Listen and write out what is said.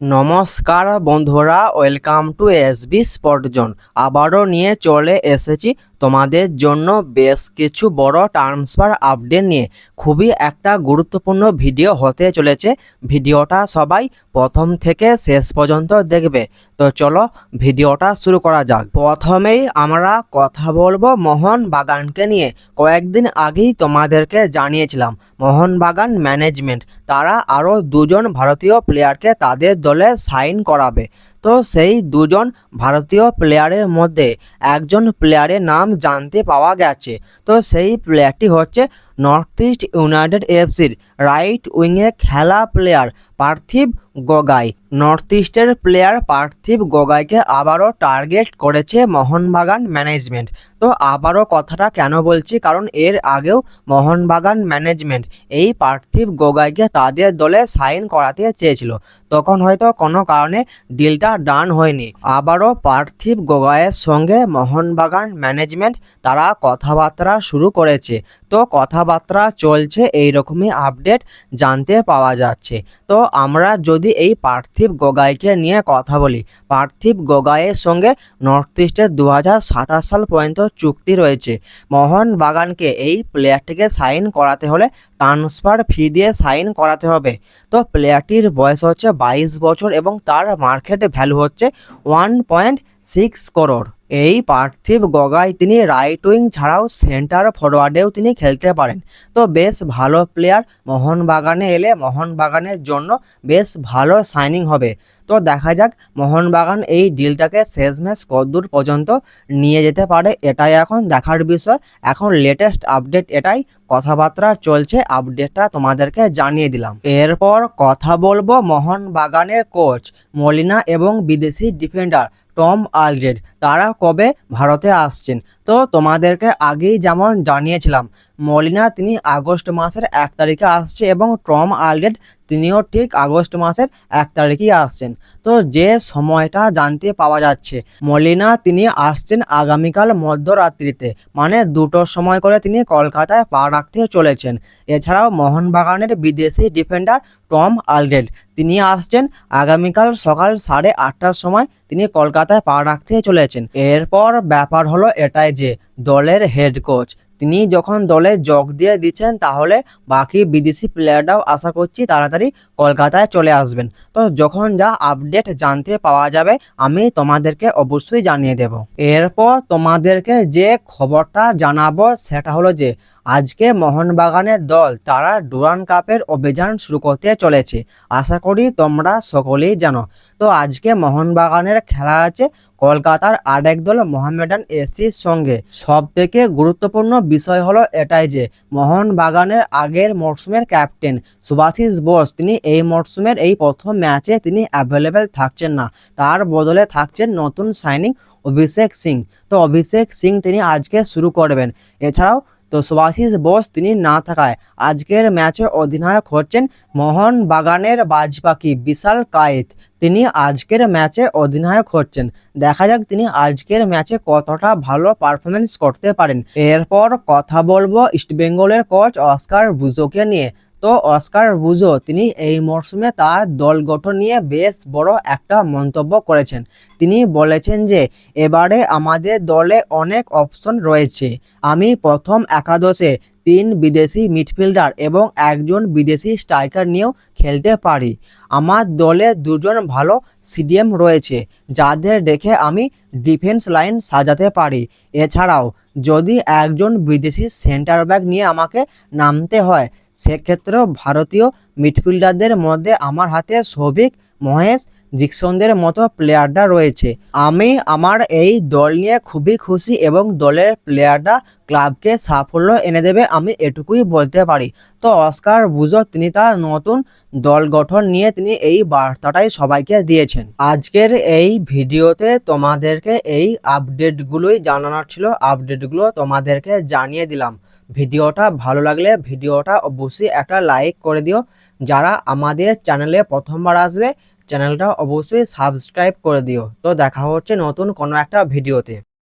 নমস্কার বন্ধুরা welcome to S SB স্পটজন আবারও নিয়ে চলে এসেছি তোমাদের জন্য বেশ কিছু বড় ট্রান্সফার আপডেট নিয়ে। খুবই একটা গুরুত্বপূর্ণ ভিডিও হতে চলেছে। ভিডিওটা সবাই প্রথম থেকে শেষ পর্যন্ত দেখবে। তো চলো ভিডিওটা শুরু করা যাক। প্রথমেই আমরা কথা বলব মোহন বাগানকে নিয়ে। কয়েকদিন আগেই তোমাদেরকে জানিয়েছিলাম, মোহনবাগান ম্যানেজমেন্ট তারা আরও দুজন ভারতীয় প্লেয়ারকে তাদের দলে সাইন করাবে। তো সেই দুজন ভারতীয় প্লেয়ারের মধ্যে একজন প্লেয়ারের নাম জানতে পাওয়া গেছে। তো সেই প্লেয়ারটি হচ্ছে নর্থ ইস্ট ইউনাইটেড এফসির রাইট উইংয়ে খেলা প্লেয়ার পার্থিব গগাই নর্থ ইস্টের প্লেয়ার পার্থিব গগাইকে আবারও টার্গেট করেছে মোহনবাগান ম্যানেজমেন্ট তো আবারও কথাটা কেন বলছি? কারণ এর আগেও মোহনবাগান ম্যানেজমেন্ট এই পার্থিব গগাইকে তাদের দলে সাইন করাতে চেয়েছিল। তখন হয়তো কোনো কারণে ডিলটা ডান হয়নি। আবারও পার্থিব গগাইয়ের সঙ্গে মোহনবাগান ম্যানেজমেন্ট তারা কথাবার্তা শুরু করেছে। তো কথাবার্তা চলছে এই রকমই আপডেট জানতে পাওয়া যাচ্ছে। তো আমরা যদি এই পার্থিব গগাইকে নিয়ে কথা বলি, পার্থিব গগাইয়ের সঙ্গে নর্থ ইস্টের দু হাজার সাতাশ সাল পর্যন্ত চুক্তি রয়েছে। মোহন বাগানকে এই প্লেয়ারটিকে সাইন করাতে হলে ট্রান্সফার ফি দিয়ে সাইন করাতে হবে। তো প্লেয়ারটির বয়স হচ্ছে বাইশ বছর এবং তার মার্কেট ভ্যালু হচ্ছে ওয়ান পয়েন্ট সিক্স করোড় এই পার্থিব গগাই তিনি রাইট উইং ছাড়াও সেন্টার ফরওয়ার্ডেও তিনি খেলতে পারেন। তো বেশ ভালো প্লেয়ার মোহনবাগানে এলে মোহনবাগানের জন্য বেশ ভালো সাইনিং হবে। তো দেখা যাক মোহনবাগান এই ডিলটাকে শেষ ম্যাচ কদ্দূর পর্যন্ত নিয়ে যেতে পারে, এটাই এখন দেখার বিষয়। এখন লেটেস্ট আপডেট এটাই। কথাবার্তা চলছে আপডেটটা তোমাদেরকে জানিয়ে দিলাম। এরপর কথা বলব মোহনবাগানের কোচ মলিনা এবং বিদেশি ডিফেন্ডার টম আলগ্রেড। তারা কবে ভারতে আসছেন? তো তোমাদেরকে আগেই যেমন জানিয়েছিলাম, মলিনা তিনি আগস্ট মাসের এক তারিখে আসছে এবং টম আলগ্রেড তিনিও ঠিক আগস্ট মাসের এক তারিখেই আসছেন। তো যে সময়টা জানতে পাওয়া যাচ্ছে, মলিনা তিনি আসছেন আগামীকাল মধ্যরাত্রিতে মানে দুটোর সময় করে তিনি কলকাতায় পা রাখতে চলেছেন। এছাড়াও মোহনবাগানের বিদেশি ডিফেন্ডার টম আলগ্রেড তিনি আসছেন আগামীকাল সকাল সাড়ে আটটার সময় তিনি কলকাতায় পা রাখতে চলেছেন। এরপর ব্যাপার হলো এটাই যে দলের হেড কোচ তিনি যখন দলে যোগ দিয়ে দিচ্ছেন, তাহলে বাকি বিদেশি প্লেয়াররাও আশা করছি তাড়াতাড়ি কলকাতায় চলে আসবেন। তো যখন যা আপডেট জানতে পাওয়া যাবে, আমি তোমাদেরকে অবশ্যই জানিয়ে দেব। এরপর তোমাদেরকে যে খবরটা জানাব, সেটা হলো যে, আজকে মোহনবাগানের দল তারা ডুরান কাপের অভিযান শুরু করতে চলেছে। আশা করি তোমরা সকলেই জানো। তো আজকে মোহনবাগানের খেলা আছে কলকাতার আরেক দল মোহামেডান এসির সঙ্গে। সব থেকে গুরুত্বপূর্ণ বিষয় হলো এটাই যে মোহনবাগানের আগের মরশুমের ক্যাপ্টেন সুভাশিস বোস, তিনি এই মরশুমের এই প্রথম ম্যাচে তিনি অ্যাভেলেবেল থাকছেন না। তার বদলে থাকছেন নতুন সাইনিং অভিষেক সিং। তো অভিষেক সিং তিনি আজকে শুরু করবেন। এছাড়াও তো সুভাষিস বোস তিনি না থাকায় আজকের ম্যাচে অধিনায়ক হচ্ছেন মোহন বাগানের বাজপাখি বিশাল কায়েত। তিনি আজকের ম্যাচে অধিনায়ক হচ্ছেন। দেখা যাক তিনি আজকের ম্যাচে কতটা ভালো পারফরমেন্স করতে পারেন। এরপর কথা বলব ইস্টবেঙ্গলের কোচ অস্কার বুজোকে নিয়ে। তো অস্কার বুজো, তিনি এই মরশুমে তার দল গঠন নিয়ে বেশ বড় একটা মন্তব্য করেছেন। তিনি বলেছেন যে, এবারে আমাদের দলে অনেক অপশন রয়েছে। আমি প্রথম একাদশে তিন বিদেশি মিডফিল্ডার এবং একজন বিদেশি স্ট্রাইকার নিয়েও খেলতে পারি। আমার দলে দুজন ভালো সিডিএম রয়েছে, যাদের রেখে আমি ডিফেন্স লাইন সাজাতে পারি। এছাড়াও যদি একজন বিদেশি সেন্টার ব্যাক নিয়ে আমাকে নামতে হয় সেক্ষেত্রেও ভারতীয় মিডফিল্ডারদের মধ্যে আমার হাতে সৌভিক, মহেশ, জিকসনদের মতো প্লেয়াররা রয়েছে। আমি আমার এই দল নিয়ে খুবই খুশি এবং দলের প্লেয়াররা ক্লাবকে সাফল্য এনে দেবে আমি এটুকুই বলতে পারি। তো অস্কার বুজো, তিনি তার নতুন দল গঠন নিয়ে তিনি এই বার্তাটাই সবাইকে দিয়েছেন। আজকের এই ভিডিওতে তোমাদেরকে এই আপডেটগুলোই জানানোর ছিল। আপডেটগুলো তোমাদেরকে জানিয়ে দিলাম। ভিডিওটা ভালো লাগলে ভিডিওটা অবশ্যই একটা লাইক করে দিও। যারা আমাদের চ্যানেলে প্রথমবার আসবে চ্যানেলটা অবশ্যই সাবস্ক্রাইব করে দিও। তো দেখা হচ্ছে নতুন কোনো একটা ভিডিওতে।